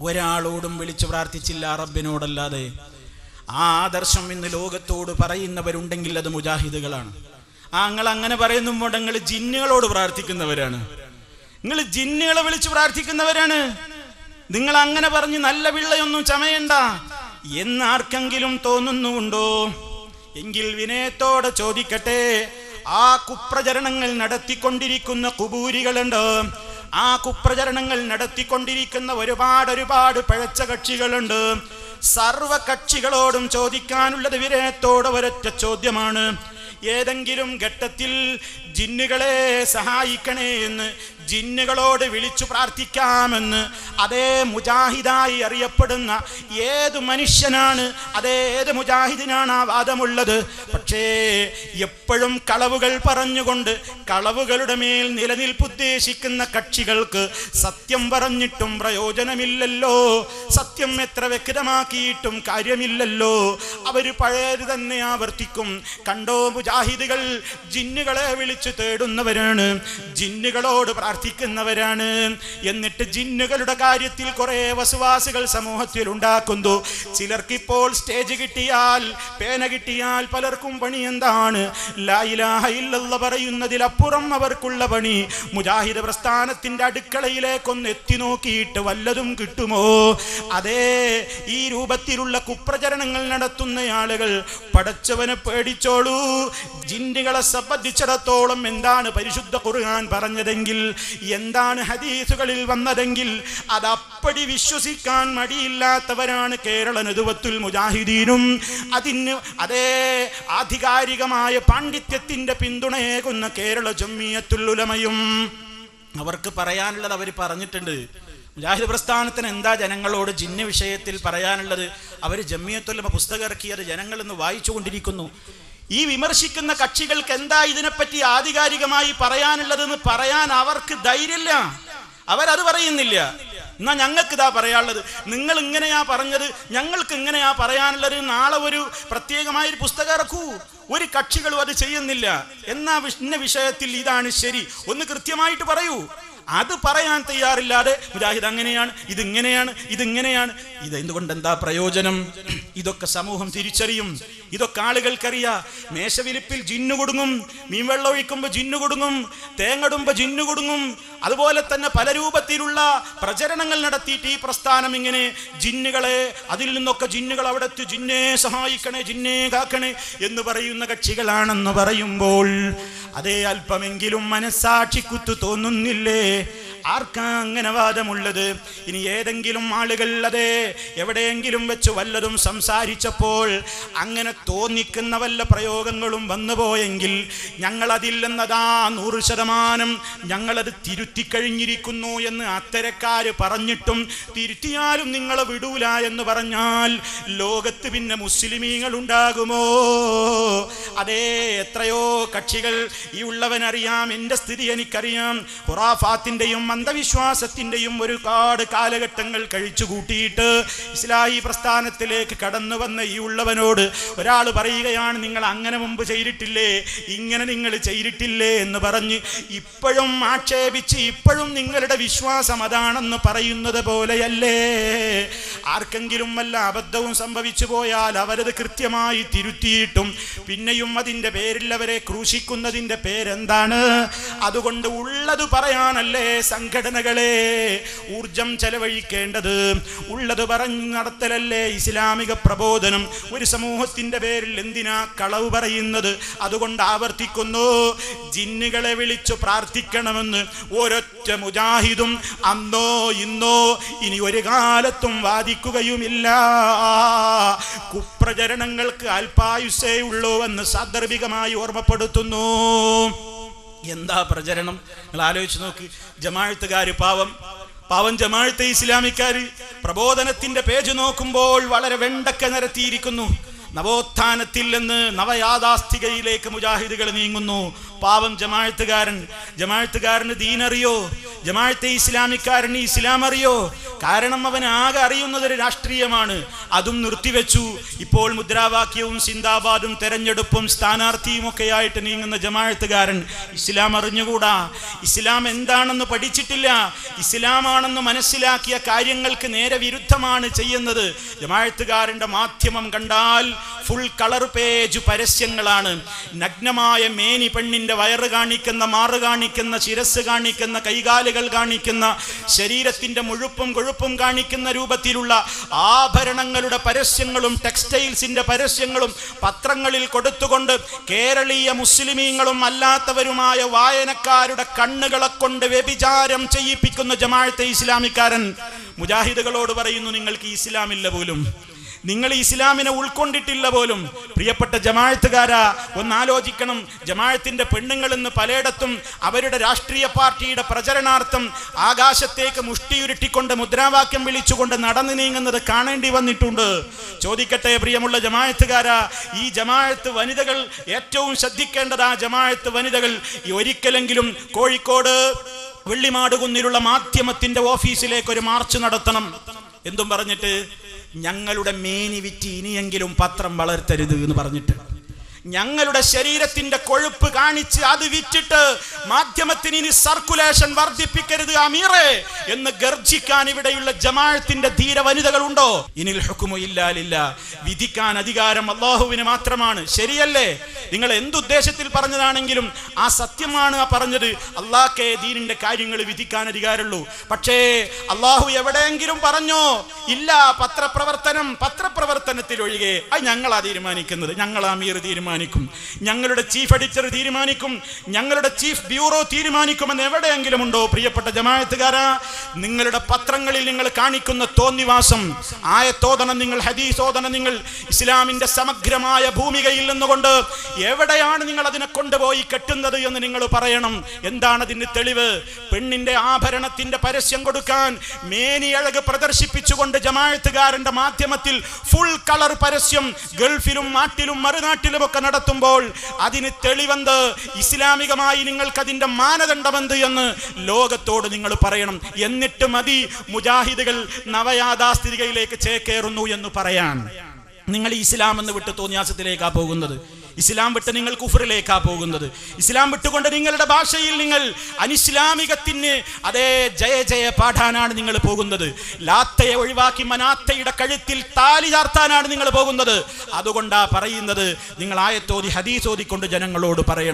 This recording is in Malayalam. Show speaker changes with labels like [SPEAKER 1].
[SPEAKER 1] ഒരാളോടും വിളിച്ചു പ്രാർത്ഥിച്ചില്ല റബ്ബിനോടല്ലാതെ. ആ ആദർശം ഇന്ന് ലോകത്തോട് പറയുന്നവരുണ്ടെങ്കിൽ അത് മുജാഹിദുകളാണ്. ആ നിങ്ങൾ അങ്ങനെ പറയുന്നുമ്പോൾ നിങ്ങൾ ജിന്നുകളോട് പ്രാർത്ഥിക്കുന്നവരാണ്. നിങ്ങൾ ജിന്നുകളെ വിളിച്ച് പ്രാർത്ഥിക്കുന്നവരാണ്. നിങ്ങൾ അങ്ങനെ പറഞ്ഞ് നല്ല പിള്ളയൊന്നും ചമയണ്ട. എന്നാർക്കെങ്കിലും തോന്നുന്നുണ്ടോ? എങ്കിൽ വിനയത്തോടെ ചോദിക്കട്ടെ. ആ കുപ്രചരണങ്ങൾ നടത്തിക്കൊണ്ടിരിക്കുന്ന കുബൂരികളുണ്ട്. ആ കുപ്രചരണങ്ങൾ നടത്തിക്കൊണ്ടിരിക്കുന്ന ഒരുപാട് ഒരുപാട് പിഴച്ച കക്ഷികളുണ്ട്. സർവ കക്ഷികളോടും ചോദിക്കാനുള്ളത് വിരയത്തോട് ഒരൊറ്റ ചോദ്യമാണ്. ഏതെങ്കിലും ഘട്ടത്തിൽ ജിന്നുകളെ സഹായിക്കണേ എന്ന് ജിന്നുകളോട് വിളിച്ചു പ്രാർത്ഥിക്കാമെന്ന് അതേ മുജാഹിദായി അറിയപ്പെടുന്ന ഏത് മനുഷ്യനാണ് അതേ ഏത് മുജാഹിദിനാണ് ആ വാദമുള്ളത്? പക്ഷേ എപ്പോഴും കളവുകൾ പറഞ്ഞുകൊണ്ട് കളവുകളുടെ മേൽ നിലനിൽപ്പുദ്ദേശിക്കുന്ന കക്ഷികൾക്ക് സത്യം പറഞ്ഞിട്ടും പ്രയോജനമില്ലല്ലോ. സത്യം എത്ര വ്യക്തമാക്കിയിട്ടും കാര്യമില്ലല്ലോ. അവർ പഴയത് തന്നെ ആവർത്തിക്കും. കണ്ടോ മുജാഹിദുകൾ? ജിന്നുകളെ വിളിച്ചു തേടുന്നവരാണ് ജിന്നുകളോട് പ്രാർത്ഥിക്കുന്നവരാണ്. എന്നിട്ട് ജിന്നുകളുടെ കാര്യത്തിൽ കുറെ വസവാസികൾ സമൂഹത്തിൽ ഉണ്ടാക്കുന്നു ചിലർക്കിപ്പോൾ സ്റ്റേജ് കിട്ടിയാൽ പേന കിട്ടിയാൽ പലർക്കും പണി എന്താണ്? ലാ ഇലാഹ ഇല്ലല്ലാഹ് പറയുന്നതിലപ്പുറം അവർക്കുള്ള പണി. മുജാഹിദ് പ്രസ്ഥാനത്തിന്റെ അടുക്കളയിലേക്കൊന്ന് എത്തി നോക്കിയിട്ട് വല്ലതും കിട്ടുമോ? അതേ ഈ രൂപത്തിലുള്ള കുപ്രചരണങ്ങൾ നടത്തുന്ന ആളുകൾ പടച്ചവനെ പേടിച്ചോളൂ. ജിന്നുകളെ സംബന്ധിച്ചിടത്തോളം എന്താണ് പരിശുദ്ധ ഖുർആൻ പറഞ്ഞതെങ്കിൽ എന്താണ് ഹദീസുകളിൽ വന്നതെങ്കിൽ അതപ്പടി വിശ്വസിക്കാൻ മടിയില്ലാത്തവരാണ് കേരള നെതുവത്തുൽ മുജാഹിദീനും. അതിന് അതേ ആധികാരികമായ പാണ്ഡിത്യത്തിന്റെ പിന്തുണയേകുന്ന കേരള ജമ്മിയത്തുൽ ഉലമയും. അവർക്ക് പറയാനുള്ളത് അവർ പറഞ്ഞിട്ടുണ്ട്. മുജാഹിദ് പ്രസ്ഥാനത്തിന് എന്താ ജനങ്ങളോട് ജിന്ന വിഷയത്തിൽ പറയാനുള്ളത്? അവർ ജമ്മിയത്തുല്ലമ പുസ്തകം ഇറക്കിയത് ജനങ്ങളെന്ന് വായിച്ചു കൊണ്ടിരിക്കുന്നു ഈ വിമർശിക്കുന്ന കക്ഷികൾക്ക് എന്താ ഇതിനെപ്പറ്റി ആധികാരികമായി പറയാനുള്ളതെന്ന് പറയാൻ അവർക്ക് ധൈര്യമില്ല. അവരത് പറയുന്നില്ല. എന്നാ ഞങ്ങൾക്ക് ഇതാ പറയാനുള്ളത്. നിങ്ങൾ ഇങ്ങനെയാ പറഞ്ഞത് ഞങ്ങൾക്ക് ഇങ്ങനെയാ പറയാനുള്ളത്. നാളെ ഒരു പ്രത്യേകമായ ഒരു പുസ്തകം ഇറക്കൂ. ഒരു കക്ഷികളും അത് ചെയ്യുന്നില്ല. എന്നാ ഇന്ന വിഷയത്തിൽ ഇതാണ് ശരി. ഒന്ന് കൃത്യമായിട്ട് പറയൂ. അത് പറയാൻ തയ്യാറില്ലാതെ മുജാഹിദ് അങ്ങനെയാണ് ഇതിങ്ങനെയാണ് ഇതിങ്ങനെയാണ്. ഇത് എന്തുകൊണ്ട് എന്താ പ്രയോജനം? ഇതൊക്കെ സമൂഹം തിരിച്ചറിയും. ഇതൊക്കെ ആളുകൾക്കറിയാ. മേശവിലിപ്പിൽ ജിന്നു കൊടുങ്ങും മീൻ വെള്ളം ഒഴിക്കുമ്പോൾ ജിന്നു കൊടുങ്ങും തേങ്ങടുമ്പോൾ ജിന്നു കൊടുങ്ങും. അതുപോലെ തന്നെ പല രൂപത്തിലുള്ള പ്രചരണങ്ങൾ നടത്തിയിട്ട് ഈ പ്രസ്ഥാനം ഇങ്ങനെ ജിന്നുകളെ അതിൽ നിന്നൊക്കെ ജിന്നുകൾ അവിടെ എത്തി ജിന്നെ സഹായിക്കണേ ജിന്നെ കാക്കണേ എന്ന് പറയുന്ന കക്ഷികളാണെന്ന് പറയുമ്പോൾ അതേ അല്പമെങ്കിലും മനസ്സാക്ഷിക്കുത്തു തോന്നുന്നില്ലേ? ആർക്കാ അങ്ങനെ വാദമുള്ളത്? ഇനി ഏതെങ്കിലും ആളുകൾ അതെ എവിടെയെങ്കിലും വെച്ച് വല്ലതും സംസാരിച്ചപ്പോൾ അങ്ങനെ തോന്നിക്കുന്ന വല്ല പ്രയോഗങ്ങളും വന്നുപോയെങ്കിൽ ഞങ്ങളതില്ലെന്നതാ നൂറ് ശതമാനം ഞങ്ങളത് തിരുത്തിക്കഴിഞ്ഞിരിക്കുന്നു എന്ന് അത്തരക്കാര് പറഞ്ഞിട്ടും തിരുത്തിയാലും നിങ്ങളെ വിടൂല എന്ന് പറഞ്ഞാൽ ലോകത്ത് പിന്നെ മുസ്ലിമീങ്ങൾ ഉണ്ടാകുമോ അതേ എത്രയോ കക്ഷികൾ ഈ ഉള്ളവനറിയാം എന്റെ സ്ഥിതി എനിക്കറിയാം. ഖുറാഫാത്തിന്റെയും അന്ധവിശ്വാസത്തിന്റെയും ഒരുപാട് കാലഘട്ടങ്ങൾ കഴിച്ചു കൂട്ടിയിട്ട് ഇസ്ലാഹി പ്രസ്ഥാനത്തിലേക്ക് കടന്നു വന്ന ഈ ഉള്ളവനോട് ഒരാൾ പറയുകയാണ് നിങ്ങൾ അങ്ങനെ മുമ്പ് ചെയ്തിട്ടില്ലേ? ഇങ്ങനെ നിങ്ങൾ ചെയ്തിട്ടില്ലേ? എന്ന് പറഞ്ഞ് ഇപ്പോഴും ആക്ഷേപിച്ച് ഇപ്പോഴും നിങ്ങളുടെ വിശ്വാസം അതാണെന്ന് പറയുന്നത് പോലെയല്ലേ? ആർക്കെങ്കിലും വല്ല അബദ്ധവും സംഭവിച്ചു പോയാൽ അവരത് കൃത്യമായി തിരുത്തിയിട്ടും പിന്നെയും അതിന്റെ പേരിൽ അവരെ ക്രൂശിക്കുന്നതിന്റെ പേരെന്താണ്? അതുകൊണ്ട് ഉള്ളത് പറയാനല്ലേ? സംഘടനകളെ ഊർജം ചെലവഴിക്കേണ്ടത് ഉള്ളത് പറഞ്ഞു നടത്തലല്ലേ ഇസ്ലാമിക പ്രബോധനം. ഒരു സമൂഹത്തിന്റെ പേരിൽ എന്തിനാ കളവ് പറയുന്നത്? അതുകൊണ്ട് ആവർത്തിക്കുന്നു. ജിന്നുകളെ വിളിച്ചു പ്രാർത്ഥിക്കണമെന്ന് ഒരൊറ്റ മുജാഹിദും അന്നോ ഇന്നോ ഇനി ഒരു കാലത്തും വാദിക്കുകയുമില്ല. കുപ്രചരണങ്ങൾക്ക് അല്പായുസേ ഉള്ളൂ എന്ന് സാന്ദർഭികമായി ഓർമ്മപ്പെടുത്തുന്നു. എന്താ പ്രചരണം? നിങ്ങൾ ആലോചിച്ച് നോക്ക്. ജമാഴത്തുകാർ പാവം. പാവം ജമാഴത്തെ ഇസ്ലാമിക്കാർ പ്രബോധനത്തിന്റെ പേജ് നോക്കുമ്പോൾ വളരെ വെണ്ടക്ക നിരത്തിയിരിക്കുന്നു. നവോത്ഥാനത്തിൽ നിന്ന് നവയാഥാസ്ഥികയിലേക്ക് മുജാഹിദുകൾ നീങ്ങുന്നു. പാവം ജമാഴത്തുകാരൻ ജമാഴത്തുകാരന് ദീനറിയോ? ജമാഴത്തെ ഇസ്ലാമിക്കാരന് ഇസ്ലാം അറിയോ? കാരണം അവൻ ആകെ അറിയുന്നത് ഒരു രാഷ്ട്രീയമാണ്. അതും നിർത്തിവെച്ചു. ഇപ്പോൾ മുദ്രാവാക്യവും സിന്ദാബാദും തെരഞ്ഞെടുപ്പും സ്ഥാനാർത്ഥിയും ഒക്കെ ആയിട്ട് നീങ്ങുന്ന ജമാഴത്തുകാരൻ ഇസ്ലാം അറിഞ്ഞുകൂടാ? ഇസ്ലാം എന്താണെന്ന് പഠിച്ചിട്ടില്ല. ഇസ്ലാമാണെന്ന് മനസ്സിലാക്കിയ കാര്യങ്ങൾക്ക് നേരെ വിരുദ്ധമാണ് ചെയ്യുന്നത്. ജമാഴത്തുകാരന്റെ മാധ്യമം കണ്ടാൽ ഫുൾ കളർ പേജ് പരസ്യങ്ങളാണ്. നഗ്നമായ മേനി പെണ്ണിന്റെ വയറ് കാണിക്കുന്ന മാറ് കാണിക്കുന്ന ശിരസ് കാണിക്കുന്ന കൈകാലുകൾ കാണിക്കുന്ന ശരീരത്തിന്റെ മുഴുപ്പും കൊഴുപ്പും കാണിക്കുന്ന രൂപത്തിലുള്ള ആഭരണങ്ങളുടെ പരസ്യങ്ങളും ടെക്സ്റ്റൈൽസിന്റെ പരസ്യങ്ങളും പത്രങ്ങളിൽ കൊടുത്തുകൊണ്ട് കേരളീയ മുസ്ലിമീങ്ങളും അല്ലാത്തവരുമായ വായനക്കാരുടെ കണ്ണുകളെ കൊണ്ട് വ്യഭിചാരം ചെയ്യിപ്പിക്കുന്ന ജമാഴത്തെ ഇസ്ലാമിക്കാരൻ മുജാഹിദുകളോട് പറയുന്നു നിങ്ങൾക്ക് ഇസ്ലാമില്ല പോലും. നിങ്ങൾ ഇസ്ലാമിനെ ഉൾക്കൊണ്ടിട്ടില്ല പോലും. പ്രിയപ്പെട്ട ജമാഴത്തുകാരാ ഒന്നാലോചിക്കണം. ജമാഴത്തിന്റെ പെണ്ണുങ്ങൾ എന്ന് പലയിടത്തും അവരുടെ രാഷ്ട്രീയ പാർട്ടിയുടെ പ്രചരണാർത്ഥം ആകാശത്തേക്ക് മുഷ്ടിയുരുട്ടിക്കൊണ്ട് മുദ്രാവാക്യം വിളിച്ചുകൊണ്ട് നടന്നു നീങ്ങുന്നത് കാണേണ്ടി വന്നിട്ടുണ്ട്. ചോദിക്കട്ടെ പ്രിയമുള്ള ജമാഴത്തുകാരാ ഈ ജമാഴത്ത് വനിതകൾ ഏറ്റവും ശ്രദ്ധിക്കേണ്ടത് ആ ജമാഴത്ത് വനിതകൾ ഒരിക്കലെങ്കിലും കോഴിക്കോട് വെള്ളിമാടുകുന്നിലുള്ള മാധ്യമത്തിന്റെ ഓഫീസിലേക്ക് ഒരു മാർച്ച് നടത്തണം. എന്തും പറഞ്ഞിട്ട് ഞങ്ങളുടെ മേനി വിറ്റ് ഇനിയെങ്കിലും പത്രം വളർത്തരുത് എന്ന് പറഞ്ഞിട്ട്. ഞങ്ങളുടെ ശരീരത്തിന്റെ കൊഴുപ്പ് കാണിച്ച് അത് വിറ്റിട്ട് മാധ്യമത്തിന് ഇനി സർക്കുലേഷൻ വർദ്ധിപ്പിക്കരുത് അമീറെ എന്ന് ഗർജിക്കാൻ ഇവിടെയുള്ള ജമാഴത്തിന്റെ ധീര വനിതകൾ ഉണ്ടോ ഇനിൽ ഹുക്കുമു ഇല്ലാലില്ല വിധിക്കാൻ അധികാരം അള്ളാഹുവിന് മാത്രമാണ്. ശരിയല്ലേ? നിങ്ങൾ എന്തുദ്ദേശത്തിൽ പറഞ്ഞതാണെങ്കിലും ആ സത്യമാണ് ആ പറഞ്ഞത്. അള്ളാഹ്ക്കെ ദീനിന്റെ കാര്യങ്ങൾ വിധിക്കാൻ അധികാരമുള്ളൂ. പക്ഷേ അള്ളാഹു എവിടെയെങ്കിലും പറഞ്ഞോ? ഇല്ല പത്രപ്രവർത്തനം പത്രപ്രവർത്തനത്തിൽ ഒഴികെ അത് ഞങ്ങളാ തീരുമാനിക്കുന്നത്. ഞങ്ങൾ അമീർ തീരുമാനിക്കും. ഞങ്ങളുടെ ചീഫ് എഡിറ്റർ തീരുമാനിക്കും. ഞങ്ങളുടെ ചീഫ് ബ്യൂറോ തീരുമാനിക്കുമെന്ന് എവിടെയെങ്കിലും ഉണ്ടോ പ്രിയപ്പെട്ട ജമാഅത്തുകാരാ? നിങ്ങളുടെ പത്രങ്ങളിൽ നിങ്ങൾ കാണിക്കുന്ന തോന്നിവാസം ആയത്തോദനം നിങ്ങൾ ഹദീസോദനം നിങ്ങൾ ഇസ്ലാമിന്റെ സമഗ്രമായ ഭൂമികയിൽ നിന്നുകൊണ്ട് എവിടെയാണ് നിങ്ങൾ അതിനെ കൊണ്ടുപോയി കെട്ടുന്നത് എന്ന് നിങ്ങൾ പറയണം. എന്താണ് അതിന് തെളിവ്? പെണ്ണിന്റെ ആഭരണത്തിന്റെ പരസ്യം കൊടുക്കാൻ മേനിയഴക് പ്രദർശിപ്പിച്ചുകൊണ്ട് ജമാഅത്തുകാരന്റെ മാധ്യമത്തിൽ ഫുൾ കളർ പരസ്യം ഗൾഫിലും നാട്ടിലും മറുനാട്ടിലും ഒക്കെ നടത്തുമ്പോൾ അതിന് തെളിവെന്ത്? ഇസ്ലാമികമായി നിങ്ങൾക്ക് അതിന്റെ മാനദണ്ഡമെന്ത് എന്ന് ലോകത്തോട് നിങ്ങൾ പറയണം. എന്നിട്ട് മതി മുജാഹിദുകൾ നവയാഥാസ്ഥിതികയിലേക്ക് ചേക്കേറുന്നു എന്ന് പറയാൻ. നിങ്ങൾ ഇസ്ലാം എന്ന് വിട്ട് തോന്നിയാസത്തിലേക്കാ പോകുന്നത്. ഇസ്ലാം വിട്ട് നിങ്ങൾ കുഫറിലേക്കാ പോകുന്നത്. ഇസ്ലാം വിട്ടുകൊണ്ട് നിങ്ങളുടെ ഭാഷയിൽ നിങ്ങൾ അനിസ്ലാമികത്തിന് അതേ ജയ ജയ പാടാനാണ് നിങ്ങൾ പോകുന്നത്. ലാത്തയെ ഒഴിവാക്കി മനാത്തയുടെ കഴുത്തിൽ താലി ചാർത്താനാണ് നിങ്ങൾ പോകുന്നത്. അതുകൊണ്ടാ പറയുന്നത് നിങ്ങൾ ആയത്തോതി ഹദീസോതിക്കൊണ്ട് ജനങ്ങളോട് പറയണം.